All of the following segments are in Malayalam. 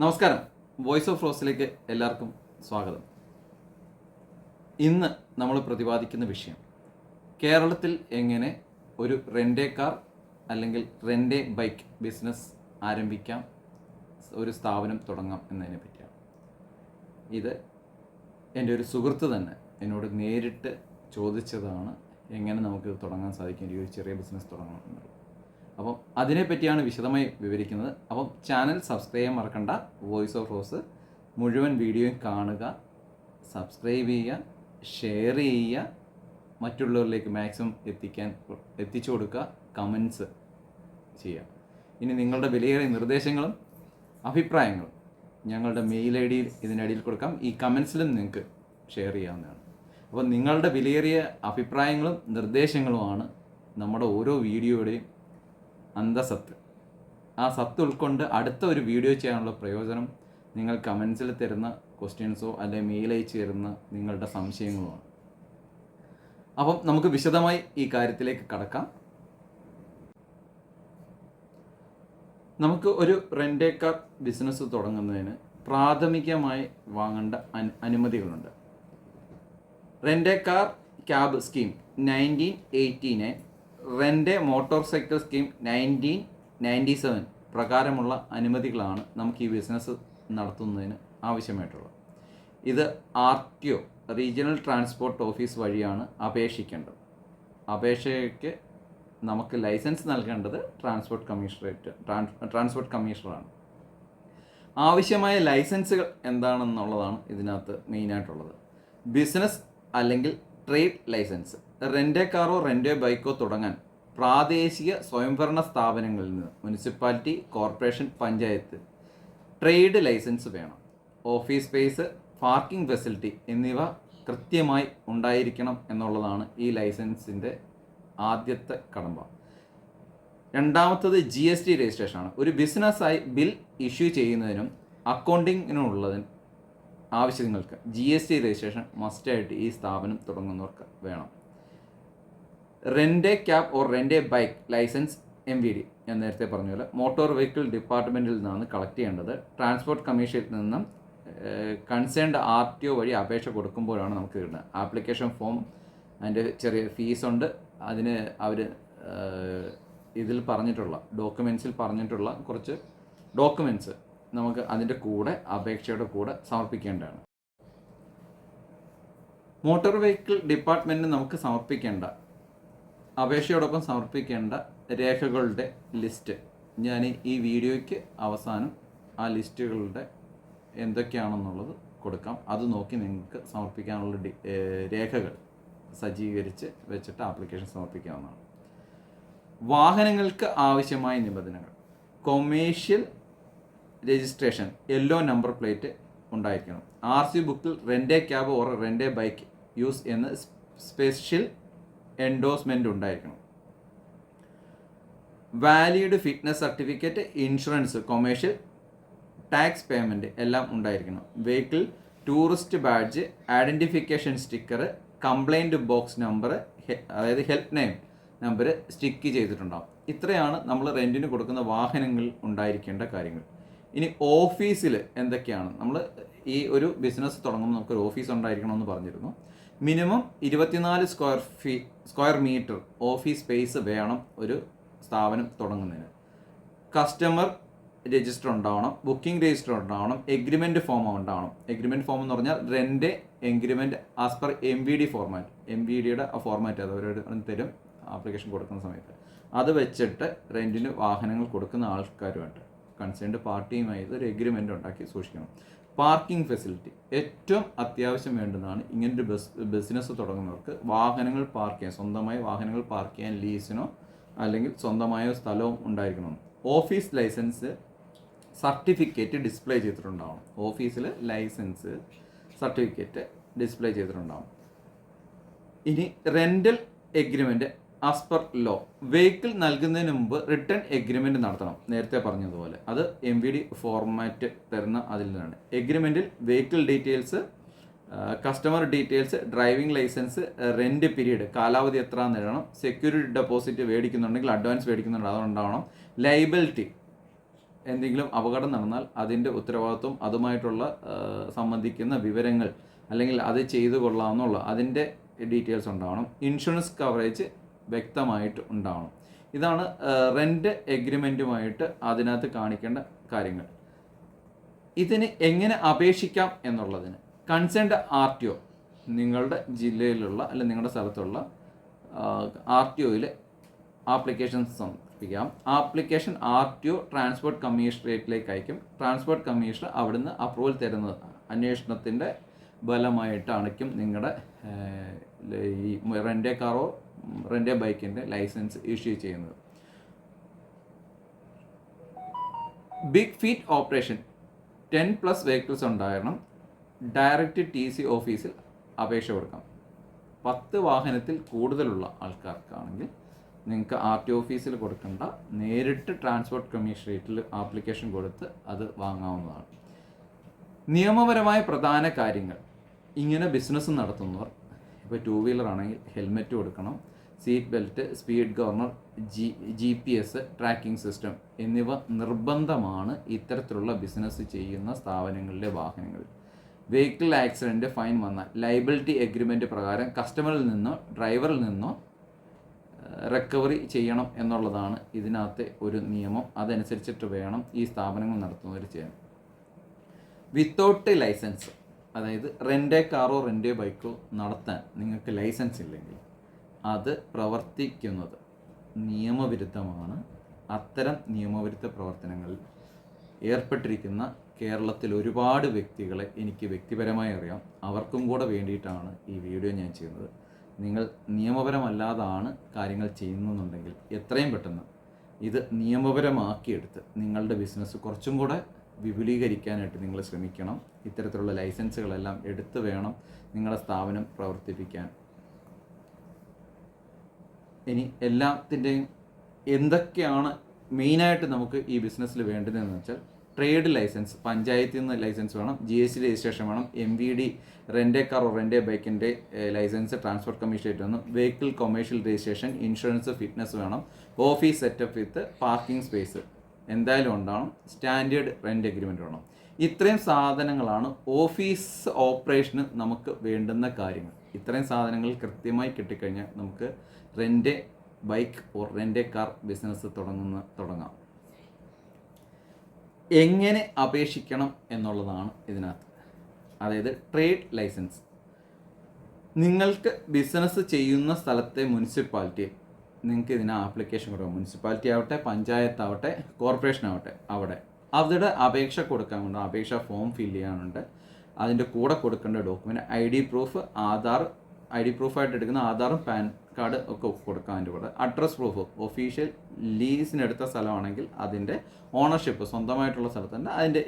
നമസ്കാരം. വോയിസ് ഓഫ് റോസിലേക്ക് എല്ലാവർക്കും സ്വാഗതം. ഇന്ന് നമ്മൾ പ്രതിപാദിക്കുന്ന വിഷയം കേരളത്തിൽ എങ്ങനെ ഒരു റെൻഡേ കാർ അല്ലെങ്കിൽ റെൻഡേ ബൈക്ക് ബിസിനസ് ആരംഭിക്കാം ഒരു സ്ഥാപനം തുടങ്ങാം എന്നതിനെ പറ്റിയാണ്. ഇത് എന്റെ ഒരു സുഹൃത്ത് തന്നെ എന്നോട് നേരിട്ട് ചോദിച്ചതാണ് എങ്ങനെ നമുക്ക് തുടങ്ങാൻ സാധിക്കും ഒരു ചെറിയ ബിസിനസ് തുടങ്ങണം എന്നുള്ളത്. അപ്പം അതിനെപ്പറ്റിയാണ് വിശദമായി വിവരിക്കുന്നത്. അപ്പം ചാനൽ സബ്സ്ക്രൈബ് ചെയ്യാൻ മറക്കണ്ട. വോയിസ് ഓഫ് റോസ് മുഴുവൻ വീഡിയോയും കാണുക സബ്സ്ക്രൈബ് ചെയ്യുക ഷെയർ ചെയ്യുക മറ്റുള്ളവരിലേക്ക് മാക്സിമം എത്തിക്കാൻ എത്തിച്ചു കൊടുക്കുക കമൻസ് ചെയ്യുക. ഇനി നിങ്ങളുടെ വിലയേറിയ നിർദ്ദേശങ്ങളും അഭിപ്രായങ്ങളും ഞങ്ങളുടെ മെയിൽ ഐ ഡിയിൽ ഇതിനടിയിൽ കൊടുക്കാം. ഈ കമൻസിലും നിങ്ങൾക്ക് ഷെയർ ചെയ്യാവുന്നതാണ്. അപ്പോൾ നിങ്ങളുടെ വിലയേറിയ അഭിപ്രായങ്ങളും നിർദ്ദേശങ്ങളുമാണ് നമ്മുടെ ഓരോ വീഡിയോയുടെയും അന്തസത്ത് ആ സത്ത് ഉൾക്കൊണ്ട് അടുത്ത ഒരു വീഡിയോ ചെയ്യാനുള്ള പ്രയോജനം നിങ്ങൾ കമൻസിൽ തരുന്ന ക്വസ്റ്റ്യൻസോ അല്ലെങ്കിൽ മെയിൽ അയച്ച് തരുന്ന നിങ്ങളുടെ സംശയങ്ങളുമാണ് അപ്പം നമുക്ക് വിശദമായി ഈ കാര്യത്തിലേക്ക് കടക്കാം. നമുക്ക് ഒരു റെന്റേ കാർ ബിസിനസ് തുടങ്ങുന്നതിന് പ്രാഥമികമായി വാങ്ങേണ്ട അനു അനുമതികളുണ്ട്. Rent a car cab scheme nineteen eighty nine rent a motor cycle scheme nineteen ninety seven പ്രകാരമുള്ള അനുമതികളാണ് നമുക്ക് ഈ ബിസിനസ് നടത്തുന്നതിന് ആവശ്യമായിട്ടുള്ളത്. ഇത് R T O regional transport office വഴിയാണ് അപേക്ഷിക്കേണ്ടത്. അപേക്ഷയ്ക്ക് നമുക്ക് ലൈസൻസ് നൽകേണ്ടത് ട്രാൻസ്പോർട്ട് കമ്മീഷണറേറ്റ് ട്രാൻസ്പോർട്ട് കമ്മീഷണറാണ്. ആവശ്യമായ ലൈസൻസുകൾ എന്താണെന്നുള്ളതാണ് ഇതിനകത്ത് മെയിനായിട്ടുള്ളത്. ബിസിനസ് അല്ലെങ്കിൽ ട്രേഡ് ലൈസൻസ്. റെന്റേ കാറോ റെന്റേ ബൈക്കോ തുടങ്ങാൻ പ്രാദേശിക സ്വയംഭരണ സ്ഥാപനങ്ങളിൽ നിന്ന് municipality corporation panchayat trade licence വേണം. ഓഫീസ് സ്പേസ് പാർക്കിംഗ് ഫെസിലിറ്റി എന്നിവ കൃത്യമായി ഉണ്ടായിരിക്കണം എന്നുള്ളതാണ് ഈ ലൈസൻസിന്റെ ആദ്യത്തെ കടമ്പ. രണ്ടാമത്തത് ജി എസ് ടി രജിസ്ട്രേഷനാണ്. ഒരു ബിസിനസ്സായി ബിൽ ഇഷ്യൂ ചെയ്യുന്നതിനും അക്കൗണ്ടിങ്ങിനുള്ളതിന് ആവശ്യങ്ങൾക്ക് ജി എസ് ടി രജിസ്ട്രേഷൻ മസ്റ്റായിട്ട് ഈ സ്ഥാപനം തുടങ്ങുന്നവർക്ക് വേണം. Rent a cab or rent a bike licence M V D. ഞാൻ നേരത്തെ പറഞ്ഞ പോലെ മോട്ടോർ വെഹിക്കിൾ ഡിപ്പാർട്ട്മെന്റിൽ നിന്നാണ് കളക്ട് ചെയ്യേണ്ടത്. ട്രാൻസ്പോർട്ട് കമ്മീഷനിൽ നിന്നും കൺസേൺഡ് ആർ ടി ഒ വഴി അപേക്ഷ കൊടുക്കുമ്പോഴാണ് നമുക്ക് കിട്ടുന്നത്. ആപ്ലിക്കേഷൻ ഫോം അതിന്റെ ചെറിയ ഫീസുണ്ട് അതിന് അവർ ഇതിൽ പറഞ്ഞിട്ടുള്ള ഡോക്യുമെൻസിൽ പറഞ്ഞിട്ടുള്ള കുറച്ച് ഡോക്യുമെന്റ്സ് നമുക്ക് അതിന്റെ കൂടെ അപേക്ഷയുടെ കൂടെ സമർപ്പിക്കേണ്ടതാണ്. മോട്ടോർ വെഹിക്കിൾ ഡിപ്പാർട്ട്മെന്റിന് നമുക്ക് സമർപ്പിക്കേണ്ട അപേക്ഷയോടൊപ്പം സമർപ്പിക്കേണ്ട രേഖകളുടെ ലിസ്റ്റ്. ഞാൻ ഈ വീഡിയോയ്ക്ക് അവസാനം ആ ലിസ്റ്റുകളുടെ എന്തൊക്കെയാണെന്നുള്ളത് കൊടുക്കാം. അത് നോക്കി നിങ്ങൾക്ക് സമർപ്പിക്കാനുള്ള രേഖകൾ സജ്ജീകരിച്ച് വെച്ചിട്ട് ആപ്ലിക്കേഷൻ സമർപ്പിക്കാവുന്നതാണ്. വാഹനങ്ങൾക്ക് ആവശ്യമായ നിബന്ധനകൾ. Commercial registration yellow number plate ഉണ്ടായിരിക്കണം. ആർ സി ബുക്കിൽ rent a cab or rent a bike use എന്ന് സ്പെഷ്യൽ എൻഡോസ്മെന്റ് ഉണ്ടായിരിക്കണം. Valid fitness certificate insurance commercial tax payment എല്ലാം ഉണ്ടായിരിക്കണം. Vehicle tourist badge identification sticker complaint box number അതായത് ഹെൽപ്പ് നെയിം നമ്പർ സ്റ്റിക്ക് ചെയ്തിട്ടുണ്ടാകും ഇത്രയാണ് നമ്മൾ റെന്റിന് കൊടുക്കുന്ന വാഹനങ്ങളിൽ ഉണ്ടായിരിക്കേണ്ട കാര്യങ്ങൾ. ഇനി ഓഫീസിൽ എന്തൊക്കെയാണ്? നമ്മൾ ഈ ഒരു ബിസിനസ് തുടങ്ങുമ്പോൾ നമുക്കൊരു ഓഫീസ് ഉണ്ടായിരിക്കണമെന്ന് പറഞ്ഞിരുന്നു. മിനിമം ഇരുപത്തിനാല് square fee square metre office space വേണം ഒരു സ്ഥാപനം തുടങ്ങുന്നതിന്. കസ്റ്റമർ രജിസ്റ്റർ ഉണ്ടാവണം ബുക്കിംഗ് രജിസ്റ്റർ ഉണ്ടാവണം എഗ്രിമെന്റ് ഫോം ഉണ്ടാവണം. എഗ്രിമെന്റ് ഫോം എന്ന് പറഞ്ഞാൽ rent agreement as per M V D format M V ഡിയുടെ ആ ഫോർമാറ്റ് അത് അവരോട് തരും ആപ്ലിക്കേഷൻ കൊടുക്കുന്ന സമയത്ത്. അത് വെച്ചിട്ട് റെന്റിന് വാഹനങ്ങൾ കൊടുക്കുന്ന ആൾക്കാരുമായിട്ട് കൺസേൺഡ് പാർട്ടിയുമായി ഒരു എഗ്രിമെന്റ് ഉണ്ടാക്കി സൂക്ഷിക്കണം. പാർക്കിംഗ് ഫെസിലിറ്റി ഏറ്റവും അത്യാവശ്യം വേണ്ടതാണ് ഇങ്ങനൊരു ബസ് ബിസിനസ് തുടങ്ങുന്നവർക്ക് വാഹനങ്ങൾ പാർക്ക് ചെയ്യാൻ സ്വന്തമായി വാഹനങ്ങൾ പാർക്ക് ചെയ്യാൻ ലീസിനോ അല്ലെങ്കിൽ സ്വന്തമായ സ്ഥലവും ഉണ്ടായിരിക്കണം. ഓഫീസ് ലൈസൻസ് സർട്ടിഫിക്കറ്റ് ഡിസ്പ്ലേ ചെയ്തിട്ടുണ്ടാവണം. ഓഫീസിൽ ലൈസൻസ് സർട്ടിഫിക്കറ്റ് ഡിസ്പ്ലേ ചെയ്തിട്ടുണ്ടാവണം. ഇനി rental agreement as per law vehicle നൽകുന്നതിന് മുമ്പ് റിട്ടേൺ എഗ്രിമെന്റ് നടത്തണം. നേരത്തെ പറഞ്ഞതുപോലെ. അത് എം വി ഡി ഫോർമാറ്റ് തരുന്ന അതിൽ നിന്നാണ്. എഗ്രിമെന്റിൽ vehicle details customer details driving licence rent period കാലാവധി എത്ര എന്ന് എഴുതണം. സെക്യൂരിറ്റി ഡെപ്പോസിറ്റ് മേടിക്കുന്നുണ്ടെങ്കിൽ അഡ്വാൻസ് മേടിക്കുന്നുണ്ട്. അതുണ്ടാവണം ലൈബിലിറ്റി എന്തെങ്കിലും അപകടം നടന്നാൽ അതിന്റെ ഉത്തരവാദിത്വം അതുമായിട്ടുള്ള സംബന്ധിക്കുന്ന വിവരങ്ങൾ അല്ലെങ്കിൽ അത് ചെയ്തു കൊള്ളാമെന്നുള്ള അതിന്റെ ഡീറ്റെയിൽസ് ഉണ്ടാവണം. ഇൻഷുറൻസ് കവറേജ് വ്യക്തമായിട്ട് ഉണ്ടാവണം. ഇതാണ് റെന്റ് എഗ്രിമെന്റുമായിട്ട് അതിനകത്ത് കാണിക്കേണ്ട കാര്യങ്ങൾ. ഇതിന് എങ്ങനെ അപേക്ഷിക്കാം എന്നുള്ളതിന് കൺസേൺഡ് ആർ ടി ഒ നിങ്ങളുടെ ജില്ലയിലുള്ള അല്ലെങ്കിൽ നിങ്ങളുടെ സ്ഥലത്തുള്ള ആർ ടി ഒയിൽ ആപ്ലിക്കേഷൻ സമർപ്പിക്കാം. Application R T O transport കമ്മീഷണറേറ്റിലേക്ക് അയക്കും. ട്രാൻസ്പോർട്ട് കമ്മീഷണർ അവിടുന്ന് അപ്രൂവൽ തരുന്നത് അന്വേഷണത്തിന്റെ ഫലമായിട്ടാണിക്കും നിങ്ങളുടെ ഈ റെന്റെ കാറോ റെന്റെ ബൈക്കിന്റെ ലൈസൻസ് ഇഷ്യൂ ചെയ്യുന്നത്. Big fleet operation ten plus vehicles ഉണ്ടായിരണം direct T C ഓഫീസിൽ അപേക്ഷ കൊടുക്കാം. പത്ത് വാഹനത്തിൽ കൂടുതലുള്ള ആൾക്കാർക്കാണെങ്കിൽ നിങ്ങൾക്ക് ആർ ടി ഓഫീസിൽ കൊടുക്കേണ്ട. നേരിട്ട് ട്രാൻസ്പോർട്ട് കമ്മീഷണറേറ്റിൽ ആപ്ലിക്കേഷൻ കൊടുത്ത് അത് വാങ്ങാവുന്നതാണ്. നിയമപരമായ പ്രധാന കാര്യങ്ങൾ. ഇങ്ങനെ ബിസിനസ് നടത്തുന്നവർ ഇപ്പോൾ ടു വീലർ ആണെങ്കിൽ ഹെൽമെറ്റ് കൊടുക്കണം seat belt speed governor G G P S tracking system എന്നിവ നിർബന്ധമാണ് ഇത്തരത്തിലുള്ള ബിസിനസ് ചെയ്യുന്ന സ്ഥാപനങ്ങളുടെ വാഹനങ്ങളിൽ. വെഹിക്കിൾ ആക്സിഡന്റ് ഫൈൻ വന്നാൽ ലൈബിലിറ്റി എഗ്രിമെന്റ് പ്രകാരം കസ്റ്റമറിൽ നിന്നോ ഡ്രൈവറിൽ നിന്നോ റിക്കവറി ചെയ്യണം എന്നുള്ളതാണ് ഇതിനകത്തെ ഒരു നിയമം. അതനുസരിച്ചിട്ട് വേണം ഈ സ്ഥാപനങ്ങൾ നടത്തുന്നവർ ചെയ്യാൻ. വിത്തൗട്ട് ലൈസൻസ് അതായത് റെന്റേ കാറോ റെന്റേ ബൈക്കോ നടത്താൻ നിങ്ങൾക്ക് ലൈസൻസ് ഇല്ലെങ്കിൽ അത് പ്രവർത്തിക്കുന്നത് നിയമവിരുദ്ധമാണ്. അത്തരം നിയമവിരുദ്ധ പ്രവർത്തനങ്ങളിൽ ഏർപ്പെട്ടിരിക്കുന്ന കേരളത്തിൽ ഒരുപാട് വ്യക്തികളെ എനിക്ക് വ്യക്തിപരമായി അറിയാം. അവർക്കും കൂടെ വേണ്ടിയിട്ടാണ് ഈ വീഡിയോ ഞാൻ ചെയ്യുന്നത്. നിങ്ങൾ നിയമപരമല്ലാതാണ് കാര്യങ്ങൾ ചെയ്യുന്നുണ്ടെങ്കിൽ എത്രയും പെട്ടെന്ന് ഇത് നിയമപരമാക്കിയെടുത്ത് നിങ്ങളുടെ ബിസിനസ് കുറച്ചും കൂടെ വിപുലീകരിക്കാനായിട്ട് നിങ്ങൾ ശ്രമിക്കണം. ഇത്തരത്തിലുള്ള ലൈസൻസുകളെല്ലാം എടുത്തു വേണം നിങ്ങളുടെ സ്ഥാപനം പ്രവർത്തിപ്പിക്കാൻ. ഇനി എല്ലാത്തിന്റെയും എന്തൊക്കെയാണ് മെയിനായിട്ട് നമുക്ക് ഈ ബിസിനസ്സിൽ വേണ്ടതെന്ന് വെച്ചാൽ ട്രേഡ് ലൈസൻസ് പഞ്ചായത്തിൽ നിന്ന് ലൈസൻസ് വേണം ജി എസ് ടി രജിസ്ട്രേഷൻ വേണം M V D rent a car rent a ബൈക്കിന്റെ ലൈസൻസ് ട്രാൻസ്പോർട്ട് കമ്മീഷനായിട്ട് വേണം vehicle commercial registration insurance fitness വേണം office setup with parking space. എന്തായാലും ഉണ്ടാവണം. സ്റ്റാൻഡേർഡ് റെന്റ് എഗ്രിമെന്റ് വേണം ഇത്രയും സാധനങ്ങളാണ് ഓഫീസ് ഓപ്പറേഷന് നമുക്ക് വേണ്ടുന്ന കാര്യങ്ങൾ. ഇത്രയും സാധനങ്ങൾ കൃത്യമായി കിട്ടിക്കഴിഞ്ഞാൽ നമുക്ക് rent bike or rent car business തുടങ്ങുന്ന തുടങ്ങാം. എങ്ങനെ അപേക്ഷിക്കണം എന്നുള്ളതാണ് ഇതിനകത്ത്. അതായത് ട്രേഡ് ലൈസൻസ്. നിങ്ങൾക്ക് ബിസിനസ് ചെയ്യുന്ന സ്ഥലത്തെ മുനിസിപ്പാലിറ്റി നിങ്ങൾക്ക് ഇതിന് ആപ്ലിക്കേഷൻ കൊടുക്കാം. മുനിസിപ്പാലിറ്റി ആവട്ടെ പഞ്ചായത്ത് ആവട്ടെ കോർപ്പറേഷൻ ആവട്ടെ അവിടെ. അവിടെ അപേക്ഷ കൊടുക്കാനുണ്ട് അപേക്ഷ ഫോം ഫില്ല് ചെയ്യാനുണ്ട്. അതിന്റെ കൂടെ കൊടുക്കേണ്ട document I D proof Aadhaar I D പ്രൂഫായിട്ട് എടുക്കുന്ന ആധാറും പാൻ കാർഡ് ഒക്കെ കൊടുക്കാം അതിന്റെ കൂടെ. അഡ്രസ് പ്രൂഫ് ഒഫീഷ്യൽ ലീസിനെടുത്ത സ്ഥലമാണെങ്കിൽ അതിന്റെ ഓണർഷിപ്പ് സ്വന്തമായിട്ടുള്ള സ്ഥലത്തിന്റെ അതിന്റെ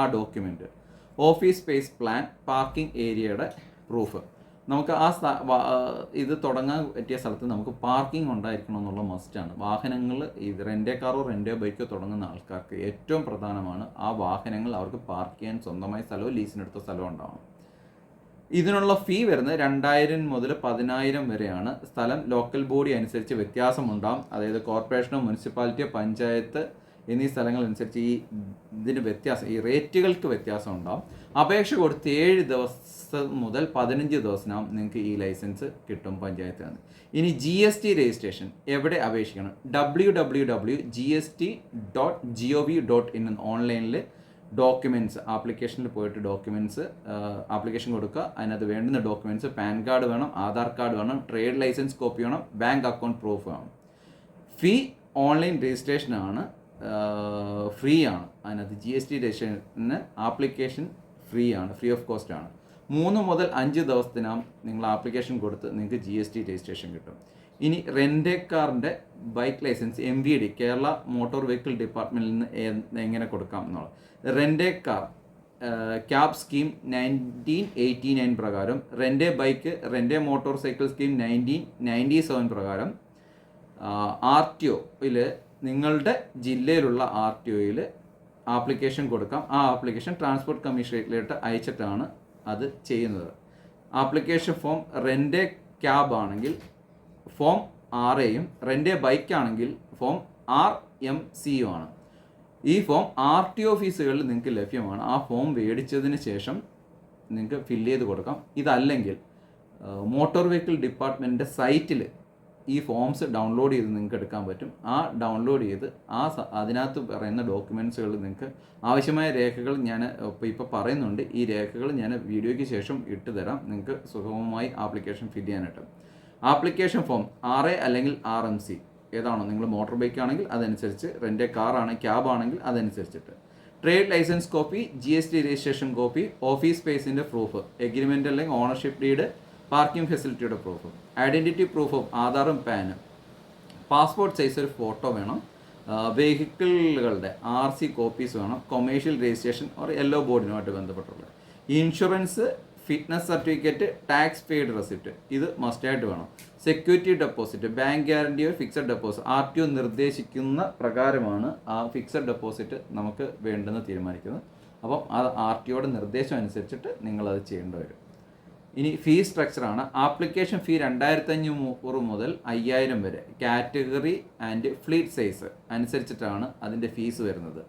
ആ document office space plan parking ഏരിയയുടെ പ്രൂഫ് നമുക്ക് ആ ഇത് തുടങ്ങാൻ പറ്റിയ സ്ഥലത്ത് നമുക്ക് പാർക്കിംഗ് ഉണ്ടായിരിക്കണം എന്നുള്ള മസ്റ്റാണ് വാഹനങ്ങൾ ഇത് റെന്റേ കാറോ റെന്റേ ബൈക്കോ തുടങ്ങുന്ന ആൾക്കാർക്ക് ഏറ്റവും പ്രധാനമാണ് ആ വാഹനങ്ങൾ അവർക്ക് പാർക്ക് ചെയ്യാൻ സ്വന്തമായ സ്ഥലമോ ലീസിനെടുത്ത സ്ഥലമോ ഉണ്ടാവണം. ഇതിനുള്ള ഫീ വരുന്നത് രണ്ടായിരം മുതൽ പതിനായിരം വരെയാണ്. സ്ഥലം ലോക്കൽ ബോഡി അനുസരിച്ച് വ്യത്യാസമുണ്ടാകും അതായത് കോർപ്പറേഷനോ മുനിസിപ്പാലിറ്റിയോ പഞ്ചായത്ത് എന്നീ സ്ഥലങ്ങൾ അനുസരിച്ച് ഈ ഇതിന് വ്യത്യാസം ഈ റേറ്റുകൾക്ക് വ്യത്യാസം ഉണ്ടാകും അപേക്ഷ കൊടുത്ത് ഏഴ് ദിവസം മുതൽ പതിനഞ്ച് ദിവസത്തിനകം നിങ്ങൾക്ക് ഈ ലൈസൻസ് കിട്ടും പഞ്ചായത്തിൽ നിന്ന് ഇനി ജി എസ് ടി രജിസ്ട്രേഷൻ എവിടെ അപേക്ഷിക്കണം? W W W G S T dot G O V dot in ഓൺലൈനിൽ ഡോക്യുമെന്റ്സ് ആപ്ലിക്കേഷനിൽ പോയിട്ട് ഡോക്യുമെന്റ്സ് ആപ്ലിക്കേഷൻ കൊടുക്കുക. അതിനകത്ത് വേണ്ടുന്ന ഡോക്യുമെന്റ്സ് പാൻ കാർഡ് വേണം ആധാർ കാർഡ് വേണം ട്രേഡ് ലൈസൻസ് കോപ്പി വേണം ബാങ്ക് അക്കൗണ്ട് പ്രൂഫ് വേണം. ഫീ ഓൺലൈൻ രജിസ്ട്രേഷനാണ് ഫ്രീ ആണ് അതിനകത്ത് ജി എസ് ടി രജിസ്ട്രേഷന് ആപ്ലിക്കേഷൻ ഫ്രീ ആണ് ഫ്രീ ഓഫ് കോസ്റ്റ് ആണ്. മൂന്ന് മുതൽ അഞ്ച് ദിവസത്തിനകം നിങ്ങൾ ആപ്ലിക്കേഷൻ കൊടുത്ത് നിങ്ങൾക്ക് ജി എസ് ടി രജിസ്ട്രേഷൻ കിട്ടും. ഇനി റെന്റേ കാറിന്റെ bike licence M V D Kerala motor vehicle ഡിപ്പാർട്ട്മെന്റിൽ നിന്ന് എങ്ങനെ കൊടുക്കാം എന്നുള്ളത്. Rent a car cab scheme nineteen eighty nine പ്രകാരം rent a bike rent a motor cycle scheme nineteen ninety seven പ്രകാരം ആർ ടി ഒയിൽ നിങ്ങളുടെ ജില്ലയിലുള്ള ആർ ടി ഒയിൽ ആപ്ലിക്കേഷൻ കൊടുക്കാം. ആ ആപ്ലിക്കേഷൻ ട്രാൻസ്പോർട്ട് കമ്മീഷനിലോട്ട് അയച്ചിട്ടാണ് അത് ചെയ്യുന്നത്. Application form rent a cab ആണെങ്കിൽ ഫോം ആർ എയും റെന്റേ ബൈക്ക് ആണെങ്കിൽ ഫോം ആർ എം സിയും ആണ്. ഈ ഫോം ആർ ടി ഓഫീസുകളിൽ നിങ്ങൾക്ക് ലഭ്യമാണ്. ആ ഫോം മേടിച്ചതിന് ശേഷം നിങ്ങൾക്ക് ഫില്ല് ചെയ്ത് കൊടുക്കാം. ഇതല്ലെങ്കിൽ മോട്ടോർ വെഹിക്കിൾ ഡിപ്പാർട്ട്മെന്റിന്റെ സൈറ്റിൽ ഈ ഫോംസ് ഡൗൺലോഡ് ചെയ്ത് നിങ്ങൾക്ക് എടുക്കാൻ പറ്റും. ആ ഡൗൺലോഡ് ചെയ്ത് ആ അതിനകത്ത് പറയുന്ന ഡോക്യുമെന്റ്സുകൾ നിങ്ങൾക്ക് ആവശ്യമായ രേഖകൾ ഞാൻ ഇപ്പോൾ ഇപ്പോൾ പറയുന്നുണ്ട്. ഈ രേഖകൾ ഞാൻ വീഡിയോയ്ക്ക് ശേഷം ഇട്ട് തരാം. നിങ്ങൾക്ക് സുഗമമായി ആപ്ലിക്കേഷൻ ഫിൽ ചെയ്യാനായിട്ട്. ആപ്ലിക്കേഷൻ ഫോം ആർ എ അല്ലെങ്കിൽ ആർ എം സി ഏതാണോ? നിങ്ങൾ മോട്ടോർ ബൈക്ക് ആണെങ്കിൽ അതനുസരിച്ച് റെന്റ് കാർ ആണ് ക്യാബ് ആണെങ്കിൽ അതനുസരിച്ചിട്ട്. Trade licence copy G S T registration copy office സ്പേസിന്റെ പ്രൂഫ് എഗ്രിമെന്റ് അല്ലെങ്കിൽ ഓണർഷിപ്പ് ഡീഡ് പാർക്കിംഗ് ഫെസിലിറ്റിയുടെ പ്രൂഫ് ഐഡന്റിറ്റി പ്രൂഫും ആധാറും പാനും പാസ്പോർട്ട് സൈസ് ഒരു ഫോട്ടോ വേണം. വെഹിക്കിളുകളുടെ ആർ സി കോപ്പീസ് വേണം. കൊമേഴ്ഷ്യൽ രജിസ്ട്രേഷൻ ഓർ യെല്ലോ ബോർഡിനുമായിട്ട് ബന്ധപ്പെട്ടുള്ളത് insurance fitness certificate tax paid receipt ഇത് മസ്റ്റായിട്ട് വേണം. Security deposit bank guarantee fixed deposit R T O നിർദ്ദേശിക്കുന്ന പ്രകാരമാണ് ആ ഫിക്സഡ് ഡെപ്പോസിറ്റ് നമുക്ക് വേണ്ടെന്ന് തീരുമാനിക്കുന്നത്. അപ്പം അത് ആർ ടി ഒയുടെ നിർദ്ദേശം അനുസരിച്ചിട്ട് നിങ്ങളത് ചെയ്യേണ്ടി വരും. ഇനി ഫീ സ്ട്രക്ചറാണ് ആപ്ലിക്കേഷൻ ഫീ രണ്ടായിരത്തി അഞ്ഞൂറ് മുതൽ അയ്യായിരം വരെ. കാറ്റഗറി ആൻഡ് ഫ്ലീറ്റ് സൈസ് അനുസരിച്ചിട്ടാണ് അതിന്റെ ഫീസ് വരുന്നത്.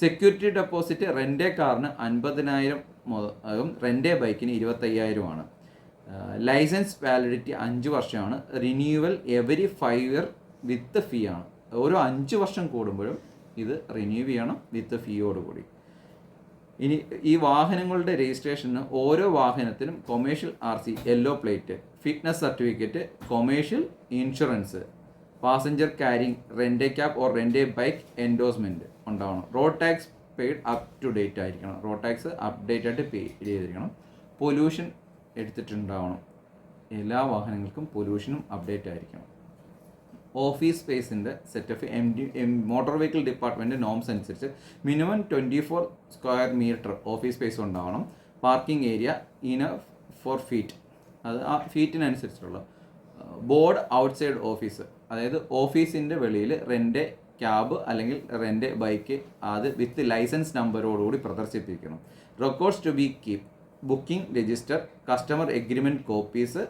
സെക്യൂരിറ്റി ഡെപ്പോസിറ്റ് റെന്റേ കാറിന് അൻപതിനായിരം മുതലും റെന്റേ ബൈക്കിന് ഇരുപത്തയ്യായിരമാണ് ലൈസൻസ് വാലിഡിറ്റി അഞ്ച് വർഷമാണ്. Renewal every five year with fee ആണ്. ഓരോ അഞ്ച് വർഷം കൂടുമ്പോഴും ഇത് റിന്യൂ ചെയ്യണം വിത്ത് ഫീയോടുകൂടി ഇനി ഈ വാഹനങ്ങളുടെ രജിസ്ട്രേഷന് ഓരോ വാഹനത്തിനും commercial R C yellow plate fitness certificate commercial insurance passenger carrying rent a cab or rent a bike endorsement ഉണ്ടാവണം. Road tax paid up to date ആയിരിക്കണം. റോഡ് ടാക്സ് അപ്ഡേറ്റ് ആയിട്ട് പേ ചെയ്തിരിക്കണം. പൊല്യൂഷൻ എടുത്തിട്ടുണ്ടാവണം. എല്ലാ വാഹനങ്ങൾക്കും പൊല്യൂഷനും അപ്ഡേറ്റ് ആയിരിക്കണം. ഓഫീസ് സ്പേസിന്റെ setup M D motor vehicle department norms അനുസരിച്ച് minimum twenty four square metre office space ഉണ്ടാവണം പാർക്കിംഗ് ഏരിയ ഇന ഫോർ ഫീറ്റ് അത് ആ ഫീറ്റിനനുസരിച്ചുള്ള ബോർഡ് ഔട്ട്സൈഡ് ഓഫീസ് അതായത് ഓഫീസിന്റെ വെളിയിൽ റെന്റ് ക്യാബ് അല്ലെങ്കിൽ റെന്റ് ബൈക്ക് അത് വിത്ത് ലൈസൻസ് നമ്പറോടുകൂടി പ്രദർശിപ്പിക്കണം. Records to be keep booking register customer agreement copies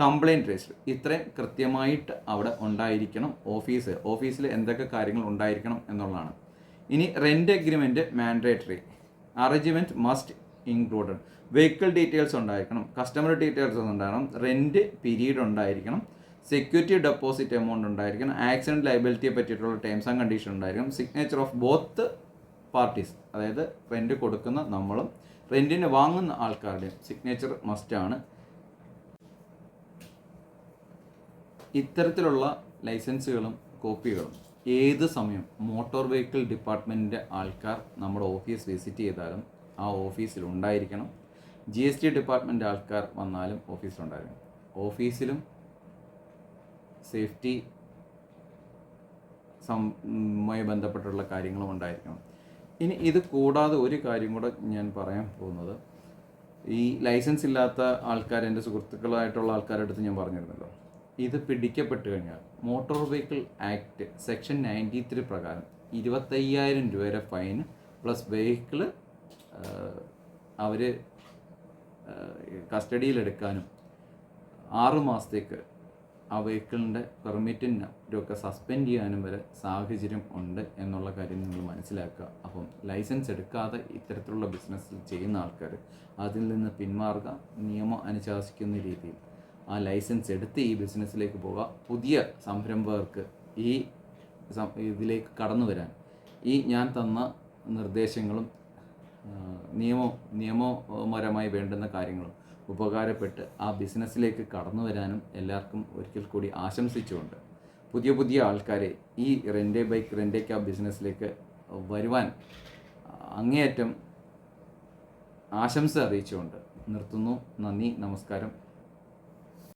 complaint register. ഇത്രയും കൃത്യമായിട്ട് അവിടെ ഉണ്ടായിരിക്കണം ഓഫീസ്. ഓഫീസിൽ എന്തൊക്കെ കാര്യങ്ങൾ ഉണ്ടായിരിക്കണം എന്നുള്ളതാണ്. ഇനി rent agreement mandatory arrangement must included vehicle details ഉണ്ടായിരിക്കണം കസ്റ്റമർ ഡീറ്റെയിൽസ് ഉണ്ടാകണം റെന്റ് പീരീഡ് ഉണ്ടായിരിക്കണം സെക്യൂരിറ്റി ഡെപ്പോസിറ്റ് എമൗണ്ട് ഉണ്ടായിരിക്കണം ആക്സിഡന്റ് ലൈബിലിറ്റിയെ പറ്റിയിട്ടുള്ള ടേംസ് ആൻഡ് കണ്ടീഷൻ ഉണ്ടായിരിക്കണം സിഗ്നേച്ചർ ഓഫ് ബോത്ത് പാർട്ടീസ് അതായത് റെന്റ് കൊടുക്കുന്ന നമ്മളും റെന്റിന് വാങ്ങുന്ന ആൾക്കാരുടെയും സിഗ്നേച്ചർ മസ്റ്റാണ് ഇത്തരത്തിലുള്ള ലൈസൻസുകളും കോപ്പികളും ഏത് സമയം മോട്ടോർ വെഹിക്കിൾ ഡിപ്പാർട്ട്മെന്റിന്റെ ആൾക്കാർ നമ്മുടെ ഓഫീസ് വിസിറ്റ് ചെയ്താലും ആ ഓഫീസിൽ ഉണ്ടായിരിക്കണം ജി എസ് ടി ഡിപ്പാർട്ട്മെന്റ് ആൾക്കാർ വന്നാലും ഓഫീസിലുണ്ടായിരിക്കണം. ഓഫീസിലും സേഫ്റ്റി മായി ബന്ധപ്പെട്ടുള്ള കാര്യങ്ങളും ഉണ്ടായിരിക്കണം. ഇനി ഇത് കൂടാതെ ഒരു കാര്യം കൂടെ ഞാൻ പറയാൻ പോകുന്നത്. ഈ ലൈസൻസ് ഇല്ലാത്ത ആൾക്കാർ എന്റെ സുഹൃത്തുക്കളായിട്ടുള്ള ആൾക്കാരുടെ അടുത്ത് ഞാൻ പറഞ്ഞിരുന്നല്ലോ. ഇത് പിടിക്കപ്പെട്ടു കഴിഞ്ഞാൽ motor vehicle act section ninety three പ്രകാരം ഇരുപത്തയ്യായിരം രൂപ വരെ ഫൈൻ പ്ലസ് വെഹിക്കിൾ അവർ കസ്റ്റഡിയിലെടുക്കാനും ആറ് മാസത്തേക്ക് ആ വെഹിക്കിളിന്റെ പെർമിറ്റിനൊക്കെ സസ്പെൻഡ് ചെയ്യാനും വരെ സാഹചര്യം ഉണ്ട് എന്നുള്ള കാര്യം നിങ്ങൾ മനസ്സിലാക്കുക. അപ്പം ലൈസൻസ് എടുക്കാതെ ഇത്തരത്തിലുള്ള ബിസിനസ് ചെയ്യുന്ന ആൾക്കാർ അതിൽ നിന്ന് പിന്മാറുക നിയമം അനുശാസിക്കുന്ന രീതിയിൽ ആ ലൈസൻസ് എടുത്ത് ഈ ബിസിനസ്സിലേക്ക് പോവുക പുതിയ സംരംഭകർക്ക് ഈ ഇതിലേക്ക് കടന്നു വരാൻ. ഈ ഞാൻ തന്ന നിർദ്ദേശങ്ങളും നിയമ നിയമപരമായി വേണ്ടുന്ന കാര്യങ്ങളും ഉപകാരപ്പെട്ട് ആ ബിസിനസ്സിലേക്ക് കടന്നു വരാനും എല്ലാവർക്കും ഒരിക്കൽ കൂടി ആശംസിച്ചുകൊണ്ട് പുതിയ പുതിയ ആൾക്കാരെ ഈ റെന്റേ ബൈക്ക് റെന്റേ ക്യാബ് ബിസിനസ്സിലേക്ക് വരുവാൻ അങ്ങേയറ്റം ആശംസ അറിയിച്ചുകൊണ്ട് നിർത്തുന്നു. നന്ദി നമസ്കാരം.